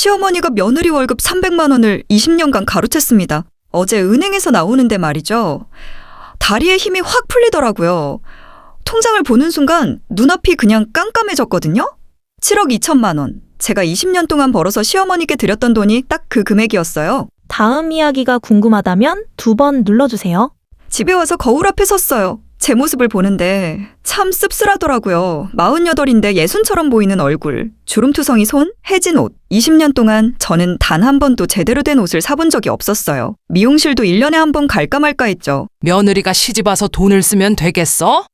시어머니가 며느리 월급 300만 원을 20년간 가로챘습니다. 어제 은행에서 나오는데 말이죠. 다리에 힘이 확 풀리더라고요. 통장을 보는 순간 눈앞이 그냥 깜깜해졌거든요. 7억 2천만 원. 제가 20년 동안 벌어서 시어머니께 드렸던 돈이 딱 그 금액이었어요. 다음 이야기가 궁금하다면 두 번 눌러주세요. 집에 와서 거울 앞에 섰어요. 제 모습을 보는데 참 씁쓸하더라고요. 48인데 예순처럼 보이는 얼굴, 주름투성이 손, 해진 옷. 20년 동안 저는 단 한 번도 제대로 된 옷을 사본 적이 없었어요. 미용실도 1년에 한 번 갈까 말까 했죠. 며느리가 시집 와서 돈을 쓰면 되겠어?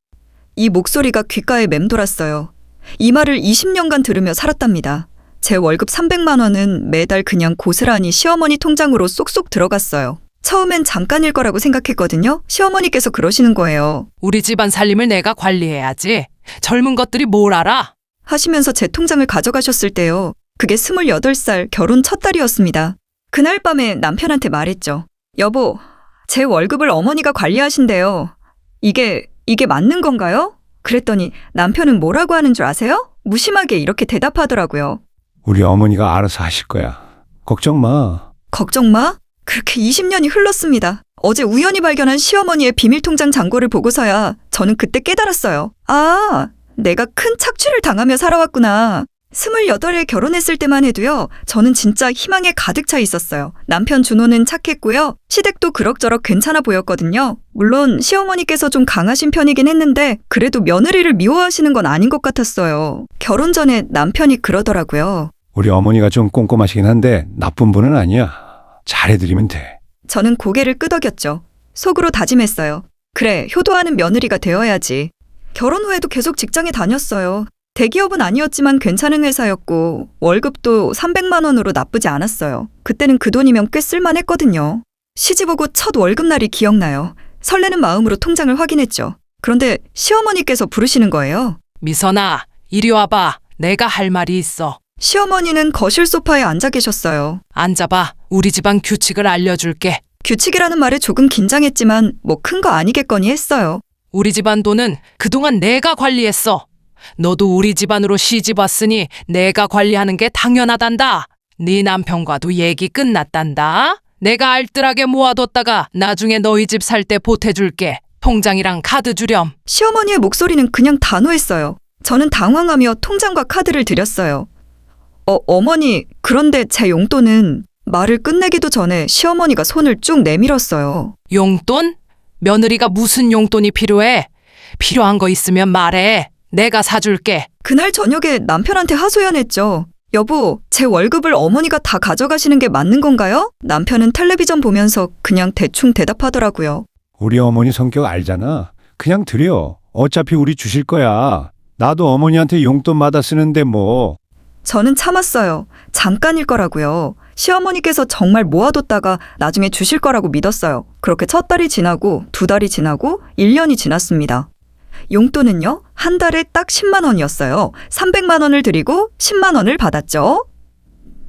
이 목소리가 귓가에 맴돌았어요. 이 말을 20년간 들으며 살았답니다. 제 월급 300만 원은 매달 그냥 고스란히 시어머니 통장으로 쏙쏙 들어갔어요. 처음엔 잠깐일 거라고 생각했거든요. 시어머니께서 그러시는 거예요. 우리 집안 살림을 내가 관리해야지. 젊은 것들이 뭘 알아? 하시면서 제 통장을 가져가셨을 때요. 그게 28살 결혼 첫 달이었습니다. 그날 밤에 남편한테 말했죠. 여보, 제 월급을 어머니가 관리하신대요. 이게, 이게 맞는 건가요? 그랬더니 남편은 뭐라고 하는 줄 아세요? 무심하게 이렇게 대답하더라고요. 우리 어머니가 알아서 하실 거야. 걱정 마. 걱정 마. 그렇게 20년이 흘렀습니다. 어제 우연히 발견한 시어머니의 비밀통장 잔고를 보고서야 저는 그때 깨달았어요. 아, 내가 큰 착취를 당하며 살아왔구나. 28에 결혼했을 때만 해도요, 저는 진짜 희망에 가득 차 있었어요. 남편 준호는 착했고요, 시댁도 그럭저럭 괜찮아 보였거든요. 물론 시어머니께서 좀 강하신 편이긴 했는데, 그래도 며느리를 미워하시는 건 아닌 것 같았어요. 결혼 전에 남편이 그러더라고요. 우리 어머니가 좀 꼼꼼하시긴 한데 나쁜 분은 아니야. 잘해드리면 돼. 저는 고개를 끄덕였죠. 속으로 다짐했어요. 그래, 효도하는 며느리가 되어야지. 결혼 후에도 계속 직장에 다녔어요. 대기업은 아니었지만 괜찮은 회사였고, 월급도 300만 원으로 나쁘지 않았어요. 그때는 그 돈이면 꽤 쓸만했거든요. 시집 오고 첫 월급날이 기억나요. 설레는 마음으로 통장을 확인했죠. 그런데 시어머니께서 부르시는 거예요. 미선아, 이리 와봐. 내가 할 말이 있어. 시어머니는 거실 소파에 앉아 계셨어요. 앉아봐. 우리 집안 규칙을 알려줄게. 규칙이라는 말에 조금 긴장했지만 뭐 큰 거 아니겠거니 했어요. 우리 집안 돈은 그동안 내가 관리했어. 너도 우리 집안으로 시집 왔으니 내가 관리하는 게 당연하단다. 네 남편과도 얘기 끝났단다. 내가 알뜰하게 모아뒀다가 나중에 너희 집 살 때 보태줄게. 통장이랑 카드 주렴. 시어머니의 목소리는 그냥 단호했어요. 저는 당황하며 통장과 카드를 드렸어요. 어, 어머니, 그런데 제 용돈은 말을 끝내기도 전에 시어머니가 손을 쭉 내밀었어요. 용돈? 며느리가 무슨 용돈이 필요해? 필요한 거 있으면 말해. 내가 사줄게. 그날 저녁에 남편한테 하소연했죠. 여보, 제 월급을 어머니가 다 가져가시는 게 맞는 건가요? 남편은 텔레비전 보면서 그냥 대충 대답하더라고요. 우리 어머니 성격 알잖아. 그냥 드려. 어차피 우리 주실 거야. 나도 어머니한테 용돈마다 쓰는데 뭐. 저는 참았어요. 잠깐일 거라고요. 시어머니께서 정말 모아뒀다가 나중에 주실 거라고 믿었어요. 그렇게 첫 달이 지나고 두 달이 지나고 1년이 지났습니다. 용돈은요, 한 달에 딱 10만 원이었어요. 300만 원을 드리고 10만 원을 받았죠.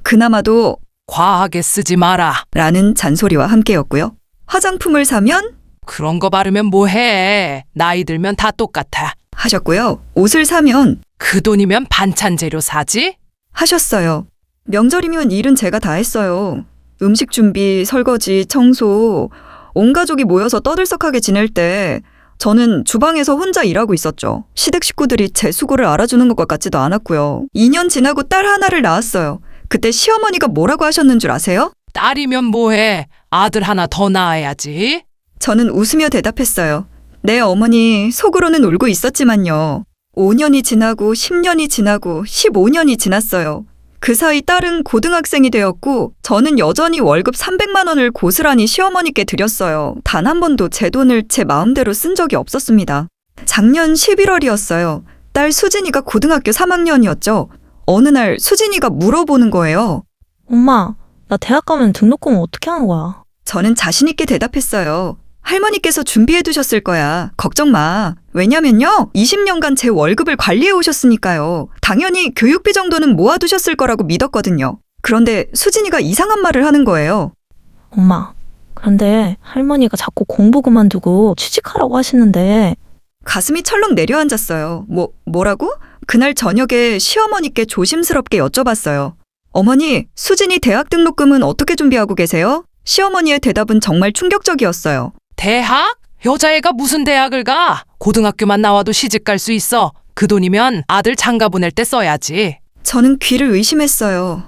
그나마도 과하게 쓰지 마라. 라는 잔소리와 함께였고요. 화장품을 사면 그런 거 바르면 뭐해. 나이 들면 다 똑같아. 하셨고요. 옷을 사면 그 돈이면 반찬 재료 사지? 하셨어요. 명절이면 일은 제가 다 했어요. 음식 준비, 설거지, 청소, 온 가족이 모여서 떠들썩하게 지낼 때 저는 주방에서 혼자 일하고 있었죠. 시댁 식구들이 제 수고를 알아주는 것 같지도 않았고요. 2년 지나고 딸 하나를 낳았어요. 그때 시어머니가 뭐라고 하셨는 줄 아세요? 딸이면 뭐해. 아들 하나 더 낳아야지. 저는 웃으며 대답했어요. 네, 어머니, 속으로는 울고 있었지만요. 5년이 지나고 10년이 지나고 15년이 지났어요. 그 사이 딸은 고등학생이 되었고 저는 여전히 월급 300만 원을 고스란히 시어머니께 드렸어요. 단 한 번도 제 돈을 제 마음대로 쓴 적이 없었습니다. 작년 11월이었어요. 딸 수진이가 고등학교 3학년이었죠. 어느 날 수진이가 물어보는 거예요. 엄마, 나 대학 가면 등록금 어떻게 하는 거야? 저는 자신있게 대답했어요. 할머니께서 준비해 두셨을 거야. 걱정 마. 왜냐면요. 20년간 제 월급을 관리해 오셨으니까요. 당연히 교육비 정도는 모아 두셨을 거라고 믿었거든요. 그런데 수진이가 이상한 말을 하는 거예요. 엄마, 그런데 할머니가 자꾸 공부 그만두고 취직하라고 하시는데 가슴이 철렁 내려앉았어요. 뭐, 뭐라고? 그날 저녁에 시어머니께 조심스럽게 여쭤봤어요. 어머니, 수진이 대학 등록금은 어떻게 준비하고 계세요? 시어머니의 대답은 정말 충격적이었어요. 대학? 여자애가 무슨 대학을 가? 고등학교만 나와도 시집 갈 수 있어. 그 돈이면 아들 장가 보낼 때 써야지. 저는 귀를 의심했어요.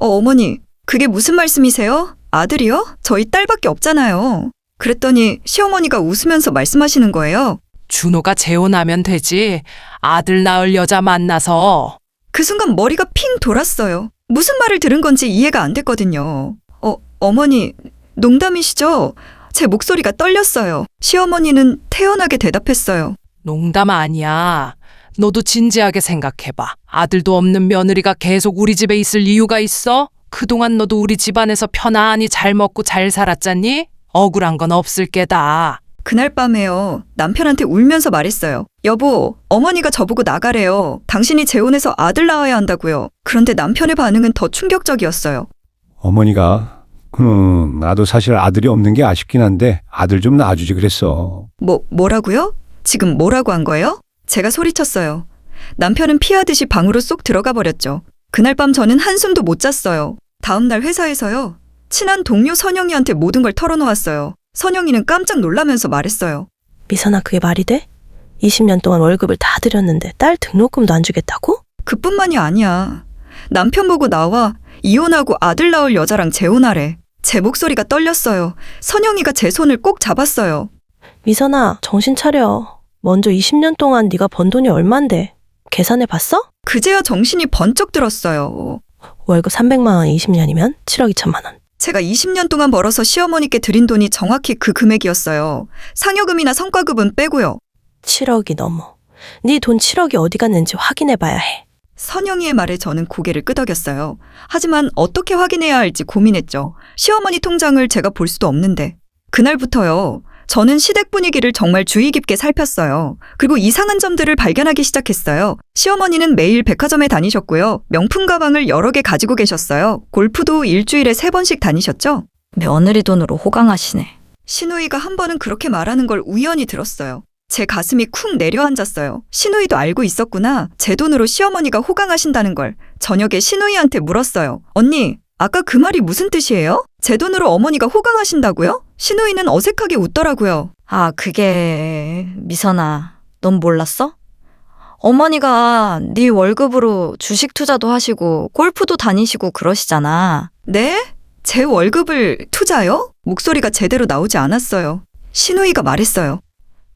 어, 어머니, 그게 무슨 말씀이세요? 아들이요? 저희 딸밖에 없잖아요. 그랬더니 시어머니가 웃으면서 말씀하시는 거예요. 준호가 재혼하면 되지. 아들 낳을 여자 만나서. 그 순간 머리가 핑 돌았어요. 무슨 말을 들은 건지 이해가 안 됐거든요. 어, 어머니, 농담이시죠? 제 목소리가 떨렸어요. 시어머니는 태연하게 대답했어요. 농담 아니야. 너도 진지하게 생각해봐. 아들도 없는 며느리가 계속 우리 집에 있을 이유가 있어? 그동안 너도 우리 집안에서 편안히 잘 먹고 잘 살았잖니? 억울한 건 없을 게다. 그날 밤에요. 남편한테 울면서 말했어요. 여보, 어머니가 저보고 나가래요. 당신이 재혼해서 아들 낳아야 한다고요. 그런데 남편의 반응은 더 충격적이었어요. 어머니가 음, 나도 사실 아들이 없는 게 아쉽긴 한데 아들 좀 낳아주지 그랬어. 뭐, 뭐라고요? 지금 뭐라고 한 거예요? 제가 소리쳤어요. 남편은 피하듯이 방으로 쏙 들어가 버렸죠. 그날 밤 저는 한숨도 못 잤어요. 다음날 회사에서요. 친한 동료 선영이한테 모든 걸 털어놓았어요. 선영이는 깜짝 놀라면서 말했어요. 미선아 그게 말이 돼? 20년 동안 월급을 다 드렸는데 딸 등록금도 안 주겠다고? 그뿐만이 아니야. 남편 보고 나와 이혼하고 아들 낳을 여자랑 재혼하래. 제 목소리가 떨렸어요. 선영이가 제 손을 꼭 잡았어요. 미선아 정신 차려. 먼저 20년 동안 네가 번 돈이 얼만데 계산해 봤어? 그제야 정신이 번쩍 들었어요. 월급 300만 원 20년이면 7억 2천만 원. 제가 20년 동안 벌어서 시어머니께 드린 돈이 정확히 그 금액이었어요. 상여금이나 성과급은 빼고요. 7억이 넘어. 네 돈 7억이 어디 갔는지 확인해 봐야 해. 선영이의 말에 저는 고개를 끄덕였어요. 하지만 어떻게 확인해야 할지 고민했죠. 시어머니 통장을 제가 볼 수도 없는데. 그날부터요. 저는 시댁 분위기를 정말 주의 깊게 살폈어요. 그리고 이상한 점들을 발견하기 시작했어요. 시어머니는 매일 백화점에 다니셨고요. 명품 가방을 여러 개 가지고 계셨어요. 골프도 일주일에 세 번씩 다니셨죠? 며느리 돈으로 호강하시네. 신우이가 한 번은 그렇게 말하는 걸 우연히 들었어요. 제 가슴이 쿵 내려앉았어요. 신우이도 알고 있었구나. 제 돈으로 시어머니가 호강하신다는 걸. 저녁에 신우이한테 물었어요. 언니, 아까 그 말이 무슨 뜻이에요? 제 돈으로 어머니가 호강하신다고요? 신우이는 어색하게 웃더라고요. 아, 그게 미선아, 넌 몰랐어? 어머니가 네 월급으로 주식 투자도 하시고 골프도 다니시고 그러시잖아. 네? 제 월급을 투자요? 목소리가 제대로 나오지 않았어요. 신우이가 말했어요.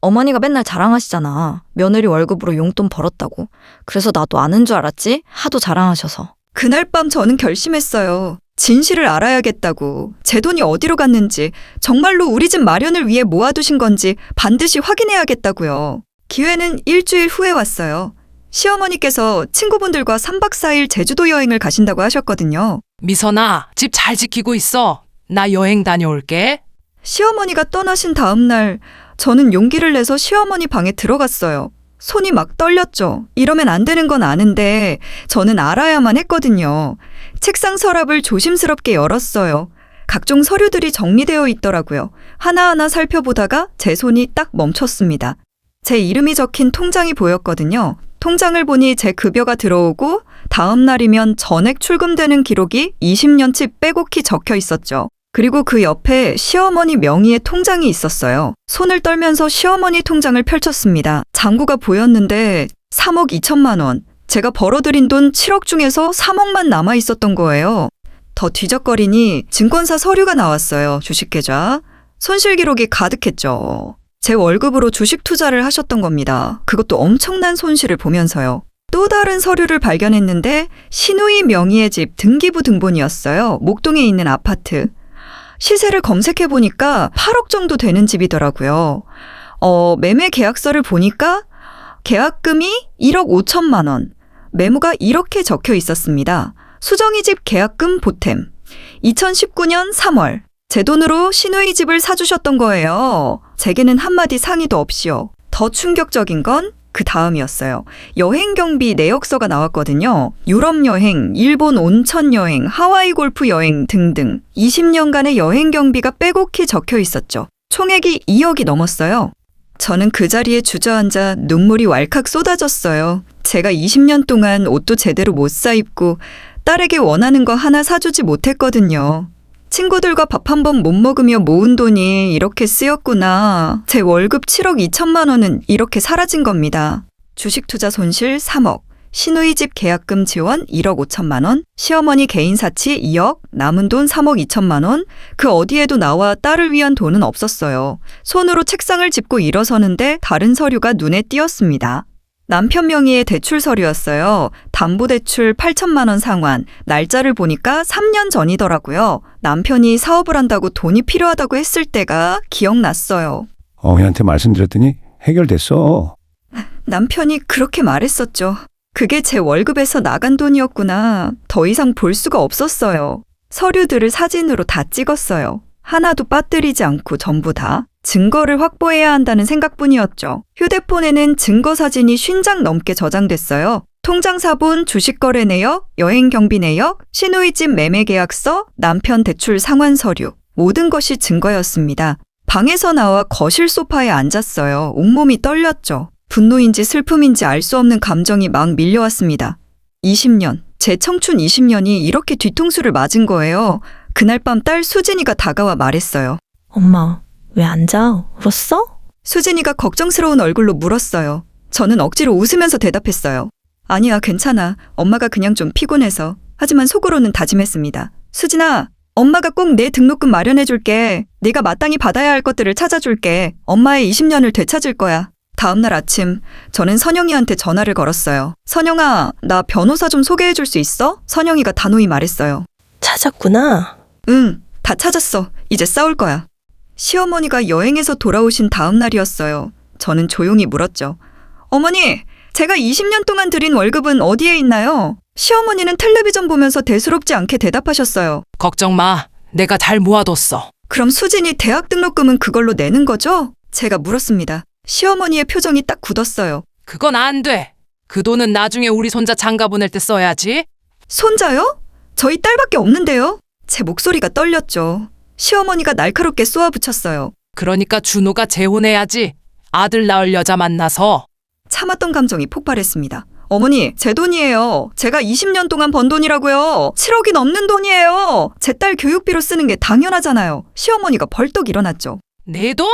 어머니가 맨날 자랑하시잖아. 며느리 월급으로 용돈 벌었다고. 그래서 나도 아는 줄 알았지? 하도 자랑하셔서. 그날 밤 저는 결심했어요. 진실을 알아야겠다고. 제 돈이 어디로 갔는지, 정말로 우리 집 마련을 위해 모아두신 건지 반드시 확인해야겠다고요. 기회는 일주일 후에 왔어요. 시어머니께서 친구분들과 3박 4일 제주도 여행을 가신다고 하셨거든요. 미선아, 집 잘 지키고 있어. 나 여행 다녀올게. 시어머니가 떠나신 다음 날 저는 용기를 내서 시어머니 방에 들어갔어요. 손이 막 떨렸죠. 이러면 안 되는 건 아는데 저는 알아야만 했거든요. 책상 서랍을 조심스럽게 열었어요. 각종 서류들이 정리되어 있더라고요. 하나하나 살펴보다가 제 손이 딱 멈췄습니다. 제 이름이 적힌 통장이 보였거든요. 통장을 보니 제 급여가 들어오고 다음 날이면 전액 출금되는 기록이 20년치 빼곡히 적혀 있었죠. 그리고 그 옆에 시어머니 명의의 통장이 있었어요. 손을 떨면서 시어머니 통장을 펼쳤습니다. 잔고가 보였는데 3억 2천만 원. 제가 벌어들인 돈 7억 중에서 3억만 남아 있었던 거예요. 더 뒤적거리니 증권사 서류가 나왔어요. 주식 계좌. 손실 기록이 가득했죠. 제 월급으로 주식 투자를 하셨던 겁니다. 그것도 엄청난 손실을 보면서요. 또 다른 서류를 발견했는데 신우이 명의의 집 등기부 등본이었어요. 목동에 있는 아파트. 시세를 검색해 보니까 8억 정도 되는 집이더라고요. 어, 매매 계약서를 보니까 계약금이 1억 5천만 원, 매무가 이렇게 적혀 있었습니다. 수정이 집 계약금 보탬. 2019년 3월. 제 돈으로 신우이 집을 사주셨던 거예요. 제게는 한마디 상의도 없이요. 더 충격적인 건 그 다음이었어요. 여행 경비 내역서가 나왔거든요. 유럽 여행, 일본 온천 여행, 하와이 골프 여행 등등 20년간의 여행 경비가 빼곡히 적혀 있었죠. 총액이 2억이 넘었어요. 저는 그 자리에 주저앉아 눈물이 왈칵 쏟아졌어요. 제가 20년 동안 옷도 제대로 못 사입고 딸에게 원하는 거 하나 사주지 못했거든요. 친구들과 밥 한 번 못 먹으며 모은 돈이 이렇게 쓰였구나. 제 월급 7억 2천만 원은 이렇게 사라진 겁니다. 주식 투자 손실 3억, 시누이 집 계약금 지원 1억 5천만 원, 시어머니 개인 사치 2억, 남은 돈 3억 2천만 원, 그 어디에도 나와 딸을 위한 돈은 없었어요. 손으로 책상을 짚고 일어서는데 다른 서류가 눈에 띄었습니다. 남편 명의의 대출 서류였어요. 담보대출 8천만 원 상환. 날짜를 보니까 3년 전이더라고요. 남편이 사업을 한다고 돈이 필요하다고 했을 때가 기억났어요. 어머니한테 말씀드렸더니 해결됐어. 남편이 그렇게 말했었죠. 그게 제 월급에서 나간 돈이었구나. 더 이상 볼 수가 없었어요. 서류들을 사진으로 다 찍었어요. 하나도 빠뜨리지 않고 전부 다. 증거를 확보해야 한다는 생각뿐이었죠. 휴대폰에는 증거 사진이 50장 넘게 저장됐어요. 통장 사본, 주식 거래 내역, 여행 경비 내역, 시누이집 매매 계약서, 남편 대출 상환 서류. 모든 것이 증거였습니다. 방에서 나와 거실 소파에 앉았어요. 온몸이 떨렸죠. 분노인지 슬픔인지 알 수 없는 감정이 막 밀려왔습니다. 20년, 제 청춘 20년이 이렇게 뒤통수를 맞은 거예요. 그날 밤 딸 수진이가 다가와 말했어요. 엄마, 왜 앉아? 울었어? 수진이가 걱정스러운 얼굴로 물었어요. 저는 억지로 웃으면서 대답했어요. 아니야, 괜찮아. 엄마가 그냥 좀 피곤해서. 하지만 속으로는 다짐했습니다. 수진아, 엄마가 꼭 내 등록금 마련해줄게. 네가 마땅히 받아야 할 것들을 찾아줄게. 엄마의 20년을 되찾을 거야. 다음날 아침, 저는 선영이한테 전화를 걸었어요. 선영아, 나 변호사 좀 소개해줄 수 있어? 선영이가 단호히 말했어요. 찾았구나. 응, 다 찾았어. 이제 싸울 거야. 시어머니가 여행에서 돌아오신 다음 날이었어요. 저는 조용히 물었죠. 어머니, 제가 20년 동안 드린 월급은 어디에 있나요? 시어머니는 텔레비전 보면서 대수롭지 않게 대답하셨어요. 걱정 마. 내가 잘 모아뒀어. 그럼 수진이 대학 등록금은 그걸로 내는 거죠? 제가 물었습니다. 시어머니의 표정이 딱 굳었어요. 그건 안 돼. 그 돈은 나중에 우리 손자 장가 보낼 때 써야지. 손자요? 저희 딸밖에 없는데요? 제 목소리가 떨렸죠. 시어머니가 날카롭게 쏘아붙였어요. 그러니까 준호가 재혼해야지. 아들 낳을 여자 만나서. 참았던 감정이 폭발했습니다. 어머니, 제 돈이에요. 제가 20년 동안 번 돈이라고요. 7억이 넘는 돈이에요. 제 딸 교육비로 쓰는 게 당연하잖아요. 시어머니가 벌떡 일어났죠. 내 돈?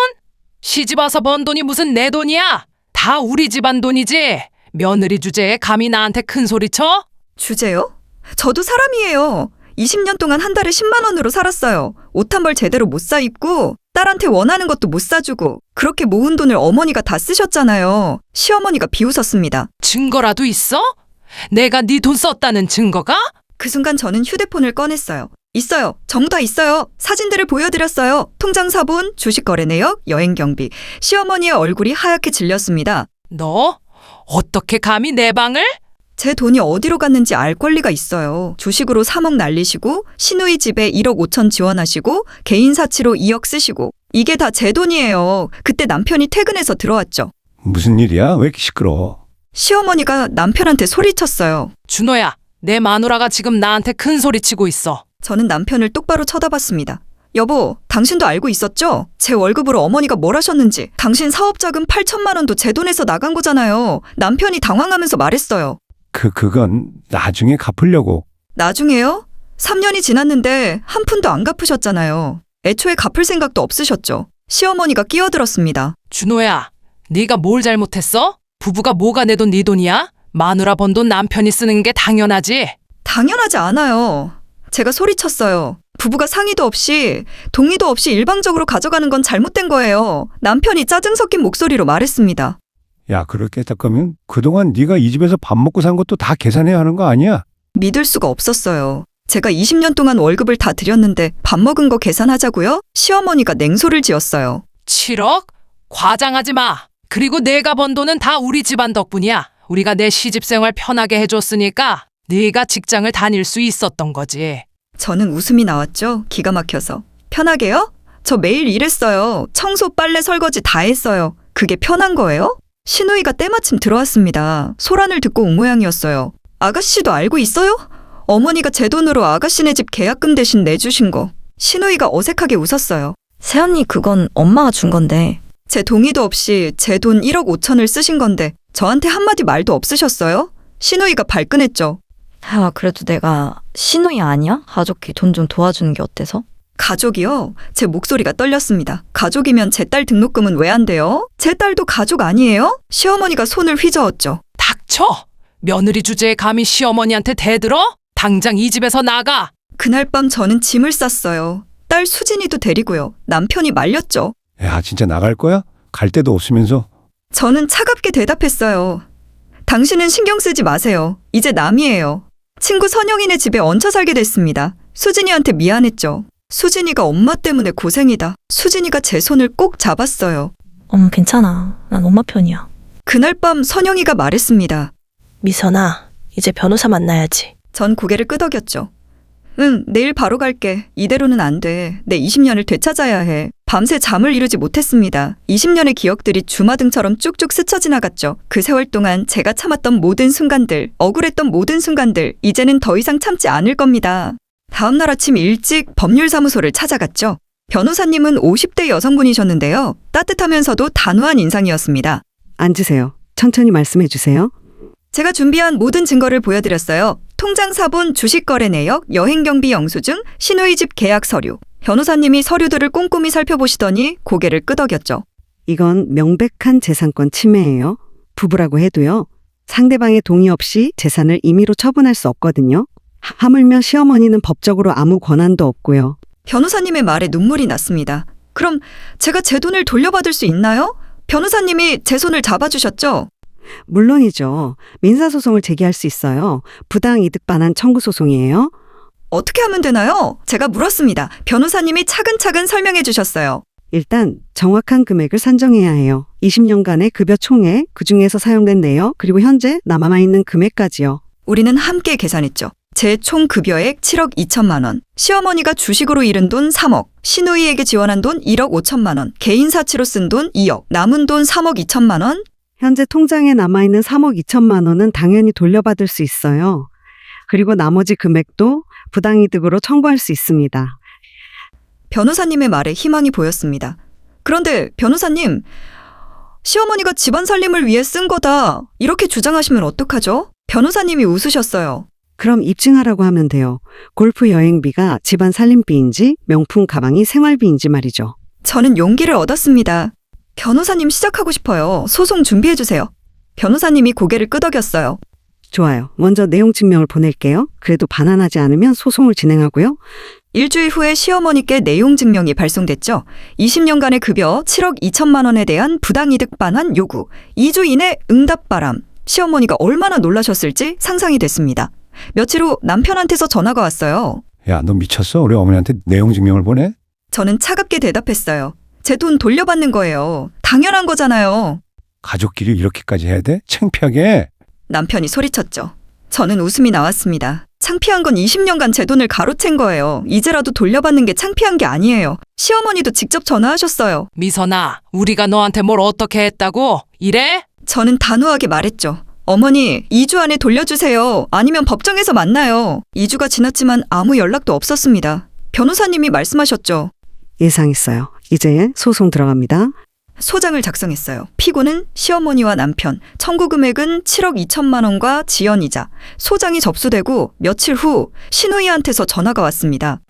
시집 와서 번 돈이 무슨 내 돈이야? 다 우리 집안 돈이지. 며느리 주제에 감히 나한테 큰 소리 쳐? 주제요? 저도 사람이에요. 20년 동안 한 달에 10만 원으로 살았어요. 옷 한 벌 제대로 못 사 입고 딸한테 원하는 것도 못 사주고 그렇게 모은 돈을 어머니가 다 쓰셨잖아요. 시어머니가 비웃었습니다. 증거라도 있어? 내가 네 돈 썼다는 증거가? 그 순간 저는 휴대폰을 꺼냈어요. 있어요. 전부 다 있어요. 사진들을 보여드렸어요. 통장 사본, 주식 거래 내역, 여행 경비. 시어머니의 얼굴이 하얗게 질렸습니다. 너 어떻게 감히 내 방을? 제 돈이 어디로 갔는지 알 권리가 있어요. 주식으로 3억 날리시고, 시누이 집에 1억 5천 지원하시고, 개인 사치로 2억 쓰시고. 이게 다 제 돈이에요. 그때 남편이 퇴근해서 들어왔죠. 무슨 일이야? 왜 이렇게 시끄러워? 시어머니가 남편한테 소리쳤어요. 준호야, 내 마누라가 지금 나한테 큰 소리 치고 있어. 저는 남편을 똑바로 쳐다봤습니다. 여보, 당신도 알고 있었죠? 제 월급으로 어머니가 뭘 하셨는지. 당신 사업자금 8천만 원도 제 돈에서 나간 거잖아요. 남편이 당황하면서 말했어요. 그, 그건 나중에 갚으려고. 나중에요? 3년이 지났는데 한 푼도 안 갚으셨잖아요. 애초에 갚을 생각도 없으셨죠. 시어머니가 끼어들었습니다. 준호야, 네가 뭘 잘못했어? 부부가 뭐가 내 돈 네 돈이야? 마누라 번 돈 남편이 쓰는 게 당연하지. 당연하지 않아요. 제가 소리쳤어요. 부부가 상의도 없이 동의도 없이 일방적으로 가져가는 건 잘못된 거예요. 남편이 짜증 섞인 목소리로 말했습니다. 야, 그렇게 할 거면 그동안 네가 이 집에서 밥 먹고 산 것도 다 계산해야 하는 거 아니야? 믿을 수가 없었어요. 제가 20년 동안 월급을 다 드렸는데 밥 먹은 거 계산하자고요? 시어머니가 냉소를 지었어요. 7억? 과장하지 마. 그리고 내가 번 돈은 다 우리 집안 덕분이야. 우리가 내 시집 생활 편하게 해줬으니까 네가 직장을 다닐 수 있었던 거지. 저는 웃음이 나왔죠. 기가 막혀서. 편하게요? 저 매일 일했어요. 청소, 빨래, 설거지 다 했어요. 그게 편한 거예요? 신우이가 때마침 들어왔습니다. 소란을 듣고 온 모양이었어요. 아가씨도 알고 있어요? 어머니가 제 돈으로 아가씨네 집 계약금 대신 내주신 거. 신우이가 어색하게 웃었어요. 새언니 그건 엄마가 준 건데. 제 동의도 없이 제 돈 1억 5천을 쓰신 건데 저한테 한마디 말도 없으셨어요? 신우이가 발끈했죠. 아, 그래도 내가 신우이 아니야? 가족이 돈좀 도와주는 게 어때서? 가족이요? 제 목소리가 떨렸습니다. 가족이면 제 딸 등록금은 왜 안 돼요? 제 딸도 가족 아니에요? 시어머니가 손을 휘저었죠. 닥쳐! 며느리 주제에 감히 시어머니한테 대들어? 당장 이 집에서 나가! 그날 밤 저는 짐을 쌌어요. 딸 수진이도 데리고요. 남편이 말렸죠. 야, 진짜 나갈 거야? 갈 데도 없으면서. 저는 차갑게 대답했어요. 당신은 신경 쓰지 마세요. 이제 남이에요. 친구 선영이네 집에 얹혀 살게 됐습니다. 수진이한테 미안했죠. 수진이가 엄마 때문에 고생이다. 수진이가 제 손을 꼭 잡았어요. 엄, 괜찮아. 난 엄마 편이야. 그날 밤 선영이가 말했습니다. 미선아, 이제 변호사 만나야지. 전 고개를 끄덕였죠. 응, 내일 바로 갈게. 이대로는 안 돼. 내 20년을 되찾아야 해. 밤새 잠을 이루지 못했습니다. 20년의 기억들이 주마등처럼 쭉쭉 스쳐 지나갔죠. 그 세월 동안 제가 참았던 모든 순간들, 억울했던 모든 순간들, 이제는 더 이상 참지 않을 겁니다. 다음 날 아침 일찍 법률사무소를 찾아갔죠. 변호사님은 50대 여성분이셨는데요. 따뜻하면서도 단호한 인상이었습니다. 앉으세요. 천천히 말씀해 주세요. 제가 준비한 모든 증거를 보여드렸어요. 통장 사본, 주식 거래 내역, 여행 경비 영수증, 신우이 집 계약 서류. 변호사님이 서류들을 꼼꼼히 살펴보시더니 고개를 끄덕였죠. 이건 명백한 재산권 침해예요. 부부라고 해도요. 상대방의 동의 없이 재산을 임의로 처분할 수 없거든요. 하- 하물며 시어머니는 법적으로 아무 권한도 없고요. 변호사님의 말에 눈물이 났습니다. 그럼 제가 제 돈을 돌려받을 수 있나요? 변호사님이 제 손을 잡아주셨죠? 물론이죠. 민사소송을 제기할 수 있어요. 부당 이득 반환 청구 소송이에요. 어떻게 하면 되나요? 제가 물었습니다. 변호사님이 차근차근 설명해 주셨어요. 일단 정확한 금액을 산정해야 해요. 20년간의 급여 총액, 그 중에서 사용된 내역, 그리고 현재 남아있는 금액까지요. 우리는 함께 계산했죠. 제 총 급여액 7억 2천만 원, 시어머니가 주식으로 잃은 돈 3억, 신우이에게 지원한 돈 1억 5천만 원, 개인 사치로 쓴 돈 2억, 남은 돈 3억 2천만 원, 현재 통장에 남아있는 3억 2천만 원은 당연히 돌려받을 수 있어요. 그리고 나머지 금액도 부당이득으로 청구할 수 있습니다. 변호사님의 말에 희망이 보였습니다. 그런데 변호사님, 시어머니가 집안 살림을 위해 쓴 거다. 이렇게 주장하시면 어떡하죠? 변호사님이 웃으셨어요. 그럼 입증하라고 하면 돼요. 골프 여행비가 집안 살림비인지 명품 가방이 생활비인지 말이죠. 저는 용기를 얻었습니다. 변호사님 시작하고 싶어요. 소송 준비해주세요. 변호사님이 고개를 끄덕였어요. 좋아요. 먼저 내용 증명을 보낼게요. 그래도 반환하지 않으면 소송을 진행하고요. 일주일 후에 시어머니께 내용 증명이 발송됐죠. 20년간의 급여 7억 2천만 원에 대한 부당이득 반환 요구. 2주 이내 응답 바람. 시어머니가 얼마나 놀라셨을지 상상이 됐습니다. 며칠 후 남편한테서 전화가 왔어요. 야, 너 미쳤어? 우리 어머니한테 내용 증명을 보내? 저는 차갑게 대답했어요. 제 돈 돌려받는 거예요. 당연한 거잖아요. 가족끼리 이렇게까지 해야 돼? 창피하게. 남편이 소리쳤죠. 저는 웃음이 나왔습니다. 창피한 건 20년간 제 돈을 가로챈 거예요. 이제라도 돌려받는 게 창피한 게 아니에요. 시어머니도 직접 전화하셨어요. 미선아, 우리가 너한테 뭘 어떻게 했다고? 이래? 저는 단호하게 말했죠. 어머니, 2주 안에 돌려주세요. 아니면 법정에서 만나요. 2주가 지났지만 아무 연락도 없었습니다. 변호사님이 말씀하셨죠. 예상했어요. 이제 소송 들어갑니다. 소장을 작성했어요. 피고는 시어머니와 남편, 청구 금액은 7억 2천만 원과 지연이자. 소장이 접수되고 며칠 후 신우이한테서 전화가 왔습니다.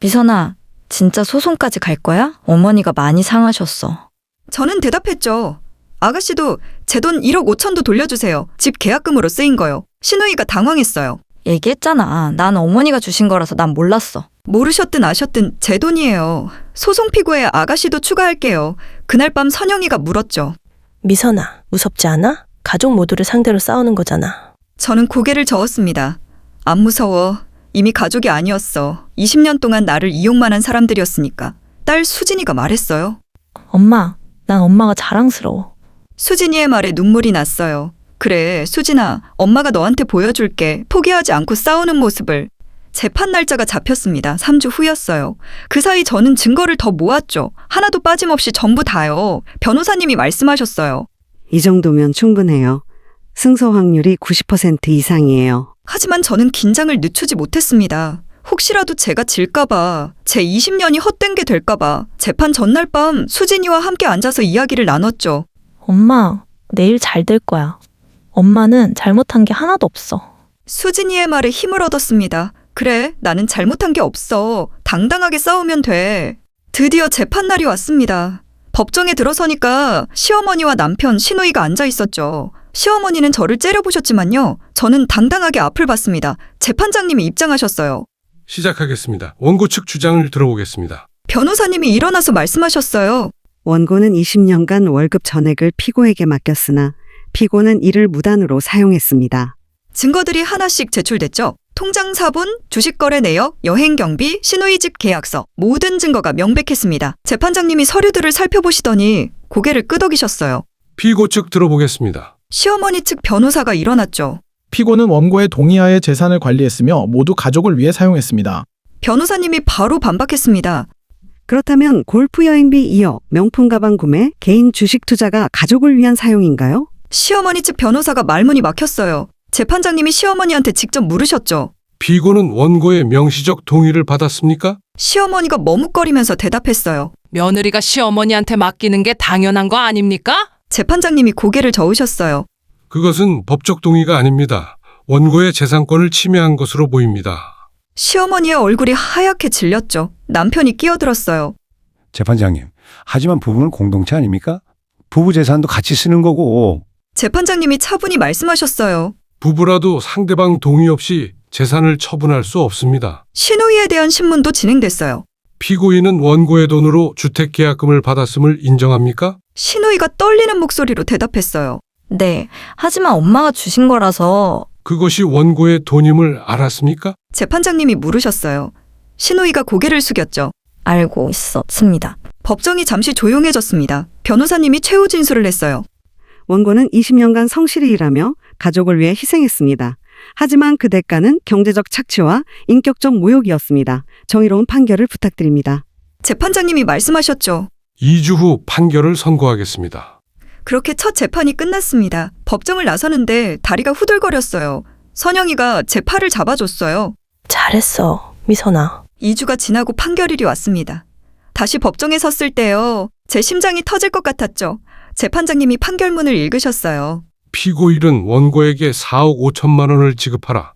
미선아, 진짜 소송까지 갈 거야? 어머니가 많이 상하셨어. 저는 대답했죠. 아가씨도 제 돈 1억 5천도 돌려주세요. 집 계약금으로 쓰인 거요. 신우이가 당황했어요. 얘기했잖아. 난 어머니가 주신 거라서 난 몰랐어. 모르셨든 아셨든 제 돈이에요. 소송 피고에 아가씨도 추가할게요. 그날 밤 선영이가 물었죠. 미선아, 무섭지 않아? 가족 모두를 상대로 싸우는 거잖아. 저는 고개를 저었습니다. 안 무서워. 이미 가족이 아니었어. 20년 동안 나를 이용만 한 사람들이었으니까. 딸 수진이가 말했어요. 엄마, 난 엄마가 자랑스러워. 수진이의 말에 눈물이 났어요. 그래, 수진아, 엄마가 너한테 보여줄게. 포기하지 않고 싸우는 모습을. 재판 날짜가 잡혔습니다. 3주 후였어요. 그 사이 저는 증거를 더 모았죠. 하나도 빠짐없이 전부 다요. 변호사님이 말씀하셨어요. 이 정도면 충분해요. 승소 확률이 90% 이상이에요. 하지만 저는 긴장을 늦추지 못했습니다. 혹시라도 제가 질까봐, 제 20년이 헛된 게 될까봐, 재판 전날 밤 수진이와 함께 앉아서 이야기를 나눴죠. 엄마, 내일 잘 될 거야. 엄마는 잘못한 게 하나도 없어. 수진이의 말에 힘을 얻었습니다. 그래, 나는 잘못한 게 없어. 당당하게 싸우면 돼. 드디어 재판날이 왔습니다. 법정에 들어서니까 시어머니와 남편 신우이가 앉아 있었죠. 시어머니는 저를 째려보셨지만요. 저는 당당하게 앞을 봤습니다. 재판장님이 입장하셨어요. 시작하겠습니다. 원고 측 주장을 들어보겠습니다. 변호사님이 일어나서 말씀하셨어요. 원고는 20년간 월급 전액을 피고에게 맡겼으나 피고는 이를 무단으로 사용했습니다. 증거들이 하나씩 제출됐죠. 통장 사본, 주식 거래 내역, 여행 경비, 신우이 집 계약서 모든 증거가 명백했습니다. 재판장님이 서류들을 살펴보시더니 고개를 끄덕이셨어요. 피고 측 들어보겠습니다. 시어머니 측 변호사가 일어났죠. 피고는 원고의 동의하에 재산을 관리했으며 모두 가족을 위해 사용했습니다. 변호사님이 바로 반박했습니다. 그렇다면 골프 여행비 2억, 명품 가방 구매, 개인 주식 투자가 가족을 위한 사용인가요? 시어머니 측 변호사가 말문이 막혔어요. 재판장님이 시어머니한테 직접 물으셨죠. 피고는 원고의 명시적 동의를 받았습니까? 시어머니가 머뭇거리면서 대답했어요. 며느리가 시어머니한테 맡기는 게 당연한 거 아닙니까? 재판장님이 고개를 저으셨어요. 그것은 법적 동의가 아닙니다. 원고의 재산권을 침해한 것으로 보입니다. 시어머니의 얼굴이 하얗게 질렸죠. 남편이 끼어들었어요. 재판장님, 하지만 부부는 공동체 아닙니까? 부부 재산도 같이 쓰는 거고 재판장님이 차분히 말씀하셨어요. 부부라도 상대방 동의 없이 재산을 처분할 수 없습니다. 신우이에 대한 신문도 진행됐어요. 피고인은 원고의 돈으로 주택 계약금을 받았음을 인정합니까? 신우이가 떨리는 목소리로 대답했어요. 네. 하지만 엄마가 주신 거라서 그것이 원고의 돈임을 알았습니까? 재판장님이 물으셨어요. 신우이가 고개를 숙였죠. 알고 있었습니다. 법정이 잠시 조용해졌습니다. 변호사님이 최후 진술을 했어요. 원고는 20년간 성실히 일하며 가족을 위해 희생했습니다. 하지만 그 대가는 경제적 착취와 인격적 모욕이었습니다. 정의로운 판결을 부탁드립니다. 재판장님이 말씀하셨죠. 2주 후 판결을 선고하겠습니다. 그렇게 첫 재판이 끝났습니다. 법정을 나서는데 다리가 후들거렸어요. 선영이가 제 팔을 잡아줬어요. 잘했어, 미선아. 2주가 지나고 판결일이 왔습니다. 다시 법정에 섰을 때요. 제 심장이 터질 것 같았죠. 재판장님이 판결문을 읽으셨어요. 피고인은 원고에게 4억 5천만 원을 지급하라.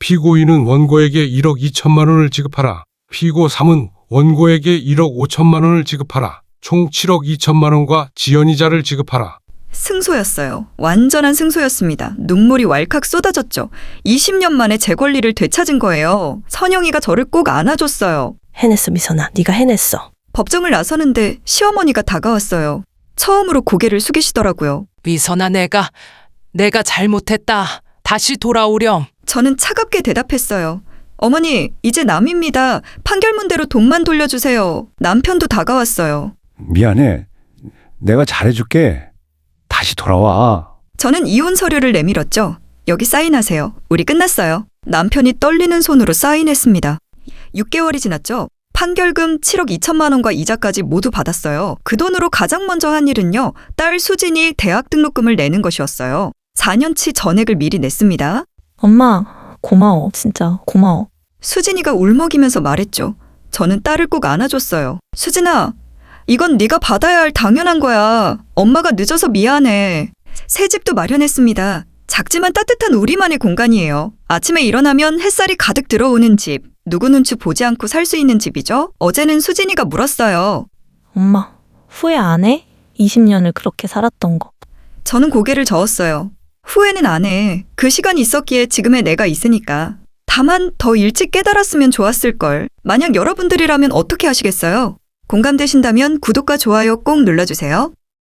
피고인은 원고에게 1억 2천만 원을 지급하라. 피고 3은 원고에게 1억 5천만 원을 지급하라. 총 7억 2천만 원과 지연이자를 지급하라. 승소였어요. 완전한 승소였습니다. 눈물이 왈칵 쏟아졌죠. 20년 만에 제 권리를 되찾은 거예요. 선영이가 저를 꼭 안아줬어요. 해냈어, 미선아. 네가 해냈어. 법정을 나서는데 시어머니가 다가왔어요. 처음으로 고개를 숙이시더라고요. 미선아 내가 내가 잘못했다. 다시 돌아오렴. 저는 차갑게 대답했어요. 어머니, 이제 남입니다. 판결문대로 돈만 돌려주세요. 남편도 다가왔어요. 미안해. 내가 잘해줄게. 다시 돌아와. 저는 이혼 서류를 내밀었죠. 여기 사인하세요. 우리 끝났어요. 남편이 떨리는 손으로 사인했습니다. 6개월이 지났죠. 판결금 7억 2천만 원과 이자까지 모두 받았어요. 그 돈으로 가장 먼저 한 일은요. 딸 수진이 대학 등록금을 내는 것이었어요. 4년치 전액을 미리 냈습니다. 엄마, 고마워. 진짜 고마워. 수진이가 울먹이면서 말했죠. 저는 딸을 꼭 안아줬어요. 수진아, 이건 네가 받아야 할 당연한 거야. 엄마가 늦어서 미안해. 새 집도 마련했습니다. 작지만 따뜻한 우리만의 공간이에요. 아침에 일어나면 햇살이 가득 들어오는 집. 누구 눈치 보지 않고 살 수 있는 집이죠. 어제는 수진이가 물었어요. 엄마, 후회 안 해? 20년을 그렇게 살았던 거. 저는 고개를 저었어요. 후회는 안 해. 그 시간이 있었기에 지금의 내가 있으니까. 다만 더 일찍 깨달았으면 좋았을 걸. 만약 여러분들이라면 어떻게 하시겠어요? 공감되신다면 구독과 좋아요 꼭 눌러주세요.